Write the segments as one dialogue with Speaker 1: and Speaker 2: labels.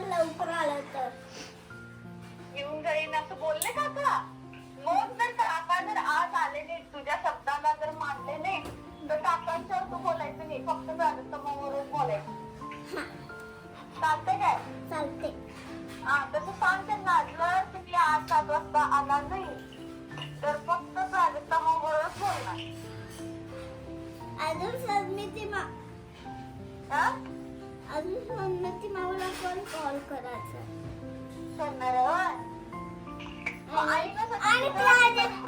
Speaker 1: लवकर आलं तर.
Speaker 2: येऊन जाईन असं बोलले काका मग जर काका जर आज आले नाही तुझ्या शब्दाला जर मानले नाही तर काकांच्यावर तू बोलायचं नाही फक्त झालं तर मग बोलायचं. चालते काय?
Speaker 1: चालते
Speaker 2: हा तसं सांग त्यांना आजलं तुम्ही आज सात वाजता आला नाही तर फक्त झालं तर मग बोलणार.
Speaker 1: अजून सर मी
Speaker 2: ती मा
Speaker 1: अजून सन्मती माऊला पण कॉल करायचा? आणि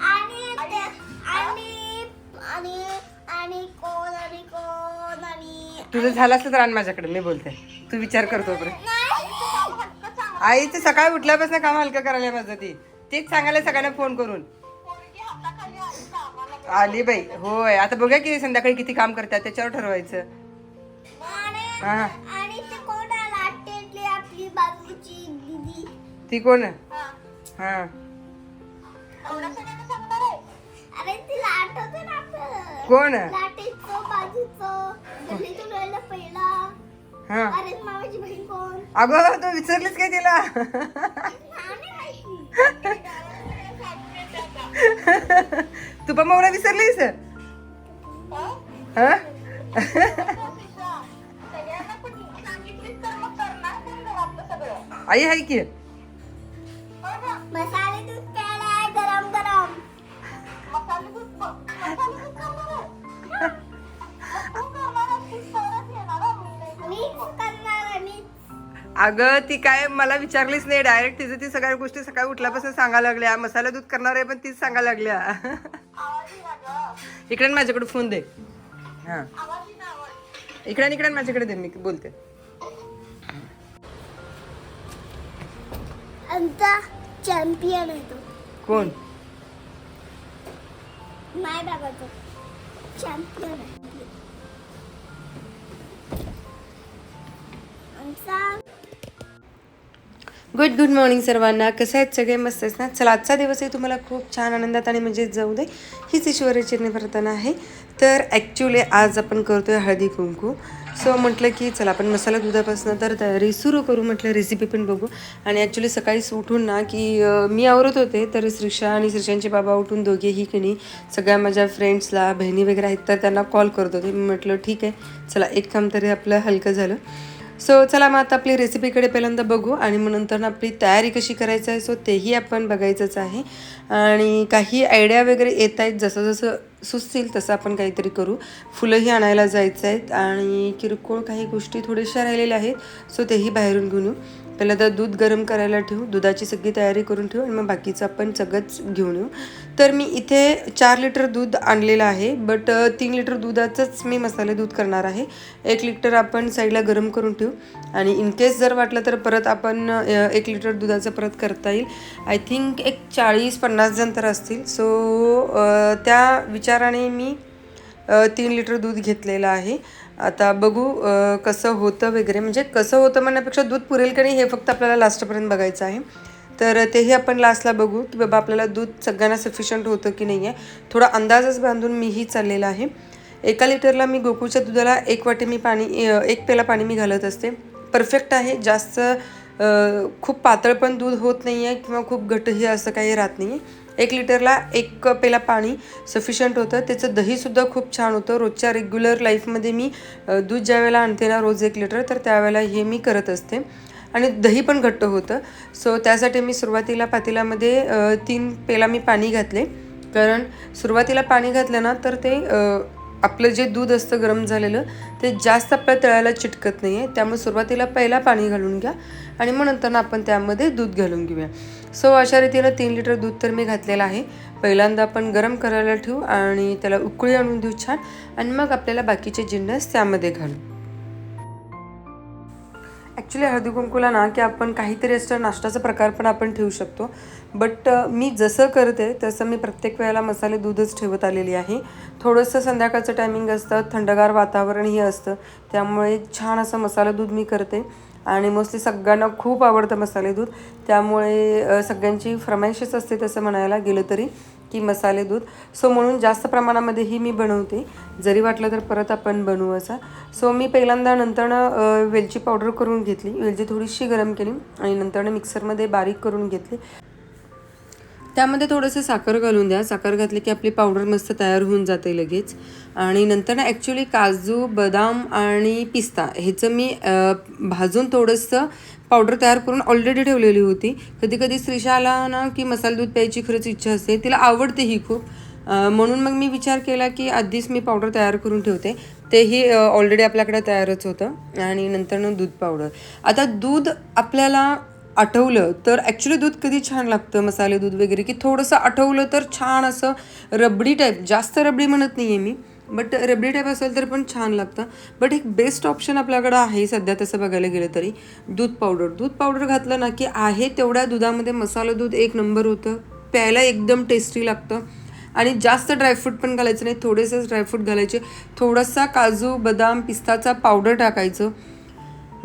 Speaker 1: आणि
Speaker 2: आई-
Speaker 1: आणि आणि आणि कोण आणि कोण आणि
Speaker 3: तुझं झालं असलं तर आण माझ्याकडे मी बोलते. तू विचार करतो
Speaker 2: हटकं सांग.
Speaker 3: आईचं सकाळी उठल्यापासून काम हलकं करायला माझं ती. तेच सांगायला सगळ्यांना फोन करून.
Speaker 2: आली
Speaker 3: बाई होय. आता बघूया की संध्याकाळी किती काम करतात त्याच्यावर ठरवायचं. हा.
Speaker 1: आणि ते कोण आला? टेटली आपली बाजूची दीदी.
Speaker 3: ती कोण?
Speaker 2: हा.
Speaker 3: हा.
Speaker 1: अरे तिला आठवतं ना आपलं?
Speaker 3: कोण?
Speaker 1: लाटेचं बाजूचं गल्लीतून पहिला.
Speaker 3: हा.
Speaker 1: अरे मामाची बहीण कोण?
Speaker 3: अगं तू विसरलीस काय तिला?
Speaker 1: नाही माहिती.
Speaker 3: तू पण मला विसरलीस हा? आई आहे की?
Speaker 1: मसाले दूध प्यायला आहे गरम गरम
Speaker 2: मसाले दूध मसाले दूध करणार आहे? मग तू करणार असतीस तरच येणार मी नाही करणार.
Speaker 1: मीच करणार आहे मी
Speaker 3: अगं ती काय मला विचारलीच नाही डायरेक्ट तिचं ती सगळ्या गोष्टी सकाळी उठल्यापासून सांगायला लागल्या मसाला दूध करणार आहे पण तीच सांगायला लागल्या
Speaker 2: आवाज येईना गं.
Speaker 3: इकडे न माझ्याकडे फोन दे हा
Speaker 2: आवाज येईना, आवाज.
Speaker 3: इकडे न इकडे न माझ्याकडे दे मी बोलते
Speaker 1: आमचा चॅम्पियन आहे तो.
Speaker 3: कोण?
Speaker 1: माय बाबाचा. चॅम्पियन आहे. आमचा
Speaker 3: गुड गुड मॉर्निंग सर्वांना. कसं आहेत सगळे? मस्त आहेत ना? चला आजचा दिवस आहे तुम्हाला खूप छान आनंदात आणि म्हणजे जाऊ दे हीच ईश्वरी प्रार्थना आहे. तर ॲक्च्युली आज आपण करतो आहे हळदी कुंकू. सो म्हटलं की चला आपण मसाला दुधापासून तर तयारी सुरू करू म्हटलं रेसिपी पण बघू. आणि ॲक्च्युली सकाळीच उठून ना की मी आवरत होते तर श्रीषा आणि श्रीषांचे बाबा उठून दोघेही की नाही सगळ्या माझ्या फ्रेंड्सला बहिणी वगैरे आहेत तर त्यांना कॉल करत होते. मी म्हटलं ठीक आहे चला एक काम तरी आपलं हलकं झालं. सो चला मग आता आपली रेसिपीकडे पहिल्यांदा बघू आणि मग नंतर ना आपली तयारी कशी करायचं आहे सो तेही आपण बघायचंच आहे. आणि काही आयडिया वगैरे येत आहेत जसं जसं सुचतील तसं आपण काहीतरी करू. फुलंही आणायला जायचं आहेत आणि किरकोळ काही गोष्टी थोड्याशा राहिलेल्या आहेत सो तेही बाहेरून घेऊन येऊ. पहिला तर दूध गरम करायला ठेवू दुधाची सगळी तयारी करून ठेवू आणि मग बाकीचं आपण सगळंच घेऊन येऊ. तर मी इथे चार लिटर दूध आणलेलं आहे बट तीन लिटर दुधाचंच मी मसाले दूध करणार आहे. एक लिटर आपण साईडला गरम करून ठेवू आणि इन केस जर वाटलं तर परत आपण एक लिटर दुधाचं परत करता येईल. आय थिंक एक चाळीस पन्नास जण तर असतील. सो त्या विचाराने मी तीन लिटर दूध घेतलेलं आहे. आता बघू कसं होतं वगैरे. म्हणजे कसं होतं म्हणण्यापेक्षा दूध पुरेल का नाही हे फक्त आपल्याला लास्टपर्यंत बघायचं आहे. तर तेही आपण लास्टला बघू की बाबा आपल्याला दूध सगळ्यांना सफिशियंट होतं की नाही आहे थोडा अंदाजच बांधून मीही चाललेला आहे. एका लिटरला मी गोकुळच्या दुधाला एक वाटी मी पाणी एक पेला पाणी मी घालत असते. परफेक्ट आहे. जास्त खूप पातळ पण दूध होत नाही आहे किंवा खूप घटही असं काही राहत नाही आहे एक लिटरला एक पेला पाणी सफिशियंट होतं. त्याचं दहीसुद्धा खूप छान होतं. रोजच्या रेग्युलर लाईफमध्ये मी दूध ज्या वेळेला आणते ना रोज एक लिटर तर त्यावेळेला हे मी करत असते. आणि दही पण घट्ट होतं. सो त्यासाठी मी सुरुवातीला पातेल्यामध्ये तीन पेला मी पाणी घातले. कारण सुरुवातीला पाणी घातलं ना तर ते आपलं जे दूध असतं गरम झालेलं ते जास्त आपल्या तळ्याला चिटकत नाही आहे त्यामुळे सुरुवातीला पहिला पाणी घालून घ्या. आणि मग नंतर आपण त्यामध्ये दूध घालून घेऊया. सो अशा रीतीनं तीन लिटर दूध तर मी घातलेलं आहे. पहिल्यांदा आपण गरम करायला ठेवू आणि त्याला उकळी आणून देऊ छान. आणि मग आपल्याला बाकीचे जिन्नस त्यामध्ये घालू. ॲक्च्युली हळदी कुंकूला ना की आपण काहीतरी असं नाश्त्याचा प्रकार पण आपण ठेवू शकतो. बट मी जसं करते तसं मी प्रत्येक वेळेला मसाले दूधच ठेवत आलेली आहे. थोडंसं संध्याकाळचं टायमिंग असतं थंडगार वातावरणही असतं. त्यामुळे छान असं मसाला दूध मी करते. आणि मोस्टली सगळ्यांना खूप आवडतं मसाले दूध. त्यामुळे सगळ्यांची फरमाईशच असते तसं म्हणायला गेलं तरी की मसाले दूध. सो म्हणून जास्त प्रमाणामध्येही मी बनवते. जरी वाटलं तर परत आपण बनवू असा. सो मी पहिल्यांदा नंतरनं वेलची पावडर करून घेतली. वेलची थोडीशी गरम केली आणि नंतरनं मिक्सरमध्ये बारीक करून घेतली. त्यामध्ये थोडंसं साखर घालून द्या. साखर घातली की आपली पावडर मस्त तयार होऊन जाते लगेच. आणि नंतर ना ॲक्च्युली काजू बदाम आणि पिस्ता ह्याचं मी भाजून थोडंसं पावडर तयार करून ऑलरेडी ठेवलेली होती. कधी कधी स्त्रीशाला ना की मसाला दूध प्यायची खरंच इच्छा असते. तिला आवडते ही खूप. म्हणून मग मी विचार केला की आधीच मी पावडर तयार करून ठेवते. तेही ऑलरेडी आपल्याकडे तयारच होतं. आणि नंतर दूध पावडर आता दूध आपल्याला आठवलं तर ॲक्च्युली दूध कधी छान लागतं? मसाले दूध वगैरे की थोडंसं आठवलं तर छान असं रबडी टाईप जास्त रबडी म्हणत नाही आहे मी बट रबडी टाईप असेल तर पण छान लागतं. बट एक बेस्ट ऑप्शन आपल्याकडं आहे सध्या तसं बघायला गेलं तरी दूध पावडर दूध पावडर घातलं ना की आहे तेवढ्या दुधामध्ये मसाला दूध एक नंबर होतं. प्यायला एकदम टेस्टी लागतं. आणि जास्त ड्रायफ्रूट पण घालायचं नाही थोडेसेच ड्रायफ्रूट घालायचे. थोडासा काजू बदाम पिस्ताचा पावडर टाकायचं.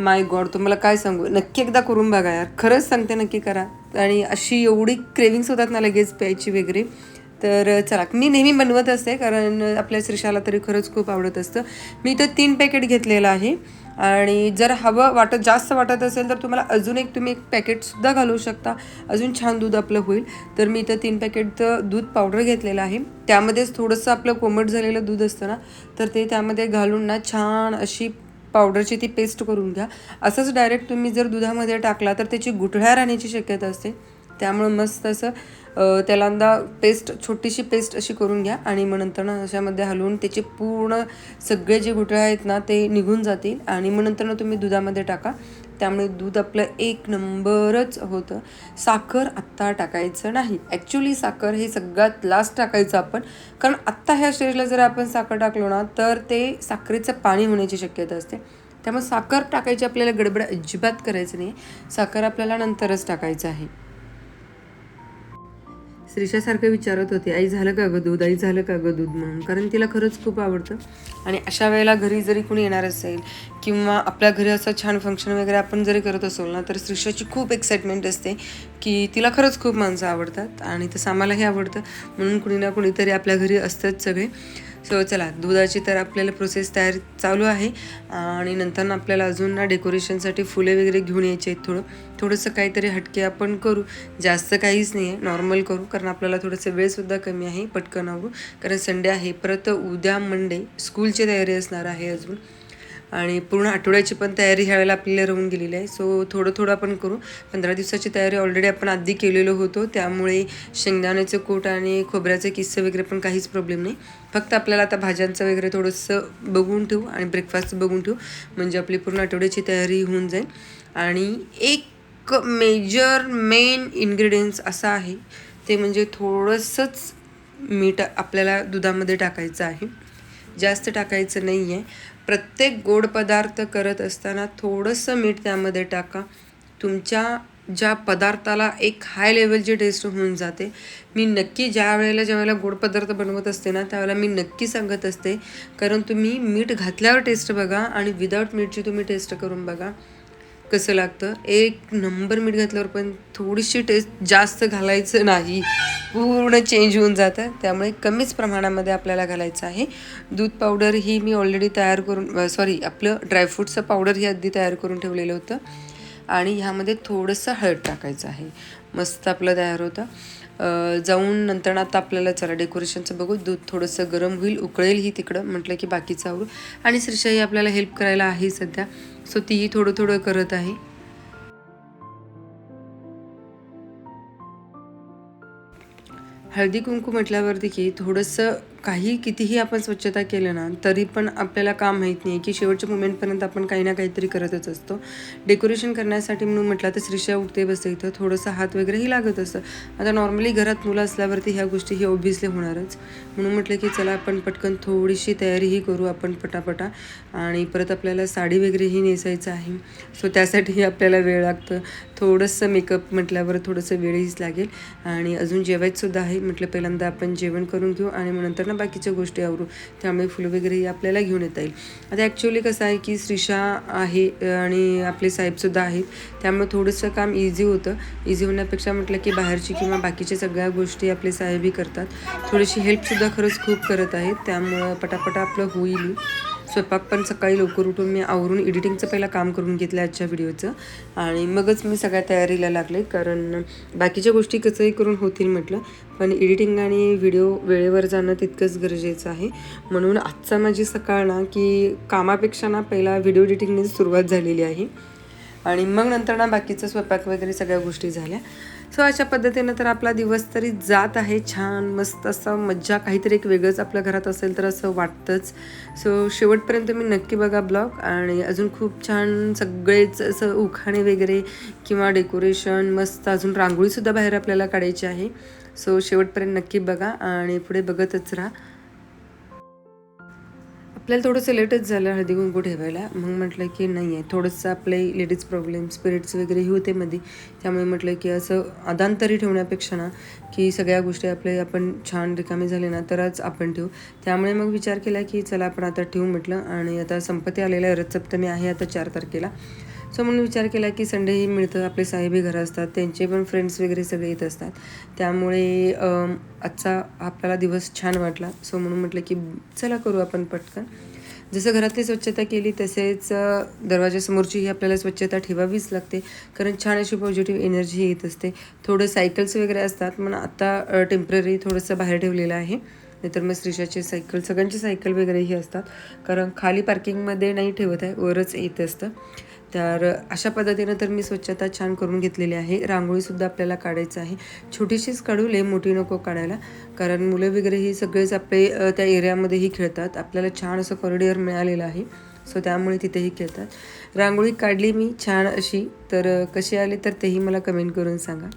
Speaker 3: माय गॉड तुम्हाला काय सांगू? नक्की एकदा करून बघा यार. खरंच सांगते नक्की करा. आणि अशी एवढी क्रेविंग्स होतात ना लगेच प्यायची वगैरे. तर चला. मी नेहमी बनवत असते कारण आपल्या श्रीशाला तरी खरंच खूप आवडत असतं. मी तर तीन पॅकेट घेतलेलं आहे. आणि जर हवं वाटत जास्त वाटत असेल तर तुम्हाला अजून एक तुम्ही एक पॅकेटसुद्धा घालू शकता. अजून छान दूध आपलं होईल. तर मी इथं तीन पॅकेट दूध पावडर घेतलेलं आहे. त्यामध्येच थोडंसं आपलं कोमट झालेलं दूध असतं ना तर ते त्यामध्ये घालून ना छान अशी पावडरची ती पेस्ट करून घ्या. असंच डायरेक्ट तुम्ही जर दुधामध्ये टाकला तर त्याची गुठळ्या राहण्याची शक्यता असते. त्यामुळं मस्त असं त्यालांदा पेस्ट छोटीशी पेस्ट अशी करून घ्या आणि मग नंतर अशामध्ये हलवून त्याचे पूर्ण सगळे जे गुठळ्या आहेत ना ते निघून जातील आणि मग नंतर तुम्ही दुधामध्ये टाका. त्यामुळे दूध आपलं एक नंबरच होतं. साखर आत्ता टाकायचं नाही. ॲक्च्युली साखर हे सगळ्यात लास्ट टाकायचं आपण. कारण आत्ता ह्या स्टेजला जर आपण साखर टाकलो ना तर ते साखरेचं पाणी होण्याची शक्यता असते. त्यामुळे साखर टाकायची आपल्याला गडबड अजिबात करायचं नाही. साखर आपल्याला नंतरच टाकायचं आहे. श्रीशासारखं विचारत होते आई झालं का गं दूध? आई झालं का गं दूध म्हणून? कारण तिला खरंच खूप आवडतं. आणि अशा वेळेला घरी जरी कोणी येणार असेल किंवा आपल्या घरी असं छान फंक्शन वगैरे आपण जरी करत असो ना तर श्रीषाची खूप एक्साइटमेंट असते की तिला खरंच खूप माणसं आवडतात आणि तसं आम्हालाही आवडतं. म्हणून कुणी ना कुणीतरी आपल्या घरी असतात सगळे. सो चला दुधाची तर आपल्याला प्रोसेस तयार चालू आहे. आणि नंतर आपल्याला अजून ना डेकोरेशनसाठी फुले वगैरे घेऊन यायचे आहेत थोडं. थोडंसं काहीतरी हटके आपण करू. जास्त काहीच नाही आहे नॉर्मल करू. कारण आपल्याला थोडंसं वेळसुद्धा कमी आहे पटकन आवडू कारण संडे आहे परत उद्या मंडे स्कूलची तयारी असणार आहे अजून. आणि पूर्ण आठवड्याची पण तयारी ह्या वेळेला आपल्याला राहून गेलेली आहे. सो थोडं थोडं आपण करू. पंधरा दिवसाची तयारी ऑलरेडी आपण आधी केलेलो होतो. त्यामुळे शेंगदाण्याचं कूट आणि खोबऱ्याचे किस्से वगैरे पण काहीच प्रॉब्लेम नाही. फक्त आपल्याला आता भाज्यांचं वगैरे थोडंसं बघून ठेवू आणि ब्रेकफास्ट बघून ठेवू. म्हणजे आपली पूर्ण आठवड्याची तयारी होऊन जाईल. आणि एक मेजर मेन इन्ग्रेडियंट्स असा आहे. ते म्हणजे थोडंसंच मीठ आपल्याला दुधामध्ये टाकायचं आहे. जास्त टाकायचं नाही आहे प्रत्येक गोड पदार्थ करत असताना थोडंसं मीठ त्यामध्ये टाका. तुमच्या ज्या पदार्थाला एक हाय लेवलची टेस्ट होऊन जाते. मी नक्की ज्या वेळेला ज्या वेळेला गोड पदार्थ बनवत असते ना त्यावेळेला मी नक्की सांगत असते. कारण तुम्ही मीठ घातल्यावर टेस्ट बघा आणि विदाऊट मीठची तुम्ही टेस्ट करून बघा. कसं लागतं? एक नंबर मीठ घातल्यावर पण थोडीशी टेस्ट जास्त घालायचं नाही. पूर्ण चेंज होऊन जातं. त्यामुळे कमीच प्रमाणामध्ये आपल्याला घालायचं आहे. दूध पावडर ही मी ऑलरेडी तयार करून सॉरी आपलं ड्रायफ्रूटचं पावडर ही आधी तयार करून ठेवलेलं होतं. आणि ह्यामध्ये थोडंसं हळद टाकायचं आहे. मस्त आपलं तयार होतं. जाऊन नंतर आता आपल्याला चला डेकोरेशनचं बघू. दूध थोडंसं गरम होईल उकळेल ही तिकडं म्हटलं की बाकीचं आवरू. आणि श्रीशाही आपल्याला हेल्प करायला आहे सध्या. सो तीही थोडं थोडं करत आहे. हळदी कुंकू म्हटल्यावरती की थोडंसं काही कितीही आपण स्वच्छता केलं ना तरी पण आपल्याला काम माहीत नाही की शेवटच्या मुमेंटपर्यंत आपण काही ना काहीतरी करतच असतो. डेकोरेशन करण्यासाठी म्हणून म्हटलं तर श्रीषा उठते बसते इथं थोडंसं हात वगैरेही लागत असतं. आता नॉर्मली घरात मुलं असल्यावरती ह्या गोष्टी ही ऑब्व्हियसली होणारच. म्हणून म्हटलं की चला आपण पटकन थोडीशी तयारीही करू आपण पटापटा. आणि परत आपल्याला साडी वगैरेही नेसायचं आहे. सो त्यासाठीही आपल्याला वेळ लागतं. थोडंसं मेकअप म्हटल्यावर थोडंसं वेळहीच लागेल. आणि अजून जेवायचंसुद्धा आहे. म्हटलं पहिल्यांदा आपण जेवण करून घेऊ आणि मग नंतर ना बाकीच्या गोष्टी आवरू त्यामुळे फुलं वगैरेही आपल्याला घेऊन येता येईल. आता ॲक्च्युली कसं आहे की श्रीषा आहे आणि आपले साहेबसुद्धा आहेत त्यामुळे थोडंसं काम इझी होतं. इझी होण्यापेक्षा म्हटलं की बाहेरची किंवा बाकीच्या सगळ्या गोष्टी आपले साहेबही करतात. थोडीशी हेल्पसुद्धा खरंच खूप करत आहेत त्यामुळं पटापटा आपलं होईल. स्वयंपाक पण सकाळी लवकर उठून मी आवरून एडिटिंगचं पहिलं काम करून घेतलं आजच्या व्हिडिओचं आणि मगच मी सगळ्या तयारीला लागले कारण बाकीच्या गोष्टी कसंही करून होतील म्हटलं पण एडिटिंग आणि व्हिडिओ वेळेवर जाणं तितकंच गरजेचं आहे. म्हणून आजचा माझी सकाळ ना की कामापेक्षा ना पहिला व्हिडिओ एडिटिंगने सुरुवात झालेली आहे. आणि मग नंतर ना बाकीचं स्वयंपाक वगैरे सगळ्या गोष्टी झाल्या. सो अशा पद्धतीनं तर आपला दिवस तरी जात आहे छान मस्त असं मज्जा काहीतरी एक वेगळंच आपल्या घरात असेल तर असं वाटतंच. सो शेवटपर्यंत तुम्ही नक्की बघा ब्लॉग आणि अजून खूप छान सगळेच असं उखाणे वगैरे किंवा डेकोरेशन मस्त अजून रांगोळीसुद्धा बाहेर आपल्याला काढायची आहे. सो शेवटपर्यंत नक्की बघा आणि पुढे बघतच राहा. आपल्याला थोडंसं लेटच झालं हळदी कुंकू ठेवायला. मग म्हटलं की नाही आहे थोडंसं आपले लेडीज प्रॉब्लेम स्पिरिट्स वगैरे हे होते मध्ये त्यामुळे म्हटलं की असं अदांतरी ठेवण्यापेक्षा ना की सगळ्या गोष्टी आपले आपण छान रिकामे झाले ना तरच आपण ठेवू. त्यामुळे मग विचार केला की चला आपण आता ठेवू म्हटलं. आणि आता संपत्ती आलेला आहे रथसप्तमी आहे आता चार तारखेला. सो म्हणून विचार केला की संडेही मिळतं आपले साहेबही घरं असतात त्यांचे पण फ्रेंड्स वगैरे सगळे येत असतात. त्यामुळे आजचा आपल्याला दिवस छान वाटला. सो म्हणून म्हटलं की चला करू आपण पटकन. जसं घरातली स्वच्छता केली तसेच दरवाजासमोरची ही आपल्याला स्वच्छता ठेवावीच लागते. कारण छान अशी पॉझिटिव्ह एनर्जी येत असते. थोडं सायकल्स वगैरे असतात पण आता टेंपररी थोडंसं बाहेर ठेवलेलं आहे. नाहीतर मग श्रीशाचे सायकल सगळ्यांचे सायकल वगैरेही असतात. कारण खाली पार्किंगमध्ये नाही ठेवत आहे वरच येत असतं. तर अशा पद्धतीनं तर मी स्वच्छता छान करून घेतलेली आहे. रांगोळीसुद्धा आपल्याला काढायचं आहे. छोटीशीच काढू ले मोठी नको काढायला. कारण मुलं वगैरे ही सगळेच आपले त्या एरियामध्येही खेळतात. आपल्याला छान असं कॉरिडॉर मिळालेलं आहे. सो त्यामुळे तिथेही खेळतात. रांगोळी काढली मी छान अशी. तर कशी आली तर तेही मला कमेंट करून सांगा.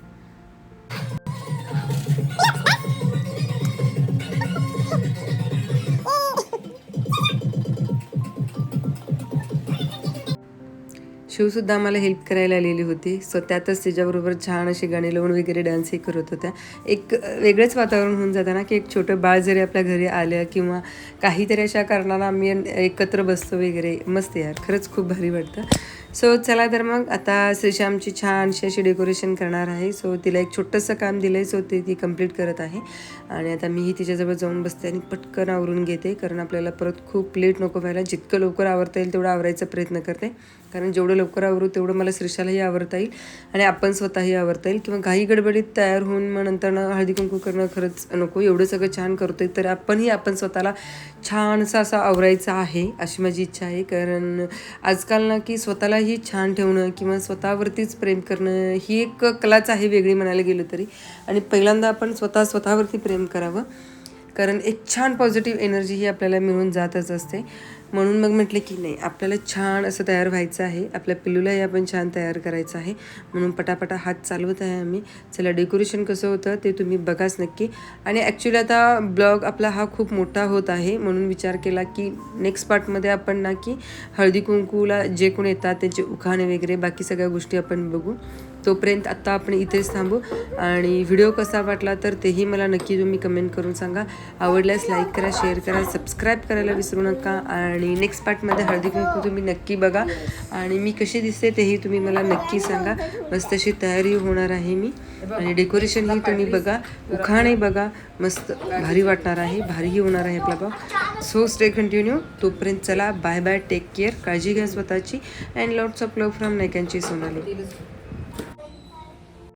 Speaker 3: शिवसुद्धा आम्हाला हेल्प करायला आलेली होती. सो त्यातच तिच्याबरोबर छान असे गाणी लावून वगैरे डान्सही करत होत्या. एक वेगळंच वातावरण होऊन जातं ना की एक छोटं बाळ जरी आपल्या घरी आलं किंवा काहीतरी अशा कारणाला आम्ही एकत्र बसतो वगैरे. मस्त यार खरंच खूप भारी वाटतं. सो चला तर मग आता श्रीश्यामची छानशी अशी डेकोरेशन करणार आहे. सो तिला एक छोटंसं काम दिलं आहे सो ते ती कंप्लीट करत आहे. आणि आता मीही तिच्याजवळ जाऊन बसते आणि पटकन आवरून घेते. कारण आपल्याला परत खूप लेट नको व्हायला. जितकं लवकर आवरता येईल तेवढं आवरायचा प्रयत्न करते. कारण जेवढं लवकर आवरू तेवढं मला श्रीशालाही आवरता येईल. आणि आपण स्वतःही आवरता येईल. किंवा घाई गडबडीत तयार होऊन मग नंतर हळदी कुंकू करणं खरंच नको. एवढं सगळं छान करतोय. तर आपणही आपण स्वतःला छानसा असा आवरायचा आहे अशी माझी इच्छा आहे. कारण आजकाल ना की स्वतःला स्वतःलाही छान ठेवणं किंवा स्वतःवरतीच प्रेम करणं ही एक कलाच आहे वेगळी म्हणायला गेलं तरी. आणि पहिल्यांदा आपण स्वतः स्वतःवरती प्रेम करावं. कारण एक छान पॉझिटिव्ह एनर्जी ही आपल्याला मिळून जातच असते. म्हणून मग म्हटले की नाही आपल्याला छान असं तयार व्हायचं आहे. आपल्या पिल्लूलाही आपण छान तयार करायचं आहे. म्हणून पटापटा हात चालवत आहे आम्ही. चला डेकोरेशन कसं होतं ते तुम्ही बघाच नक्की. आणि ॲक्च्युली आता ब्लॉग आपला हा खूप मोठा होत आहे. म्हणून विचार केला की नेक्स्ट पार्टमध्ये आपण ना की हळदी कुंकूला जे कोण येतात त्यांचे उखाणे वगैरे बाकी सगळ्या गोष्टी आपण बघू. तोपर्यंत आत्ता आपण इथेच थांबू. आणि व्हिडिओ कसा वाटला तर तेही मला नक्की तुम्ही कमेंट करून सांगा. आवडल्यास लाईक करा शेअर करा सबस्क्राईब करायला विसरू नका. आणि नेक्स्ट पार्टमध्ये हळदी कुंकू तुम्ही नक्की बघा. आणि मी कशी दिसते तेही तुम्ही मला नक्की सांगा. मस्त अशी तयारी होणार आहे मी. आणि डेकोरेशनही तुम्ही बघा. उखाणे बघा. मस्त भारी वाटणार आहे. भारीही होणार आहे आपला भाव. सो स्टे कंटिन्यू तोपर्यंत चला. बाय बाय टेक केअर काळजी घ्या स्वतःची. And lots of love from नायकांची Sonali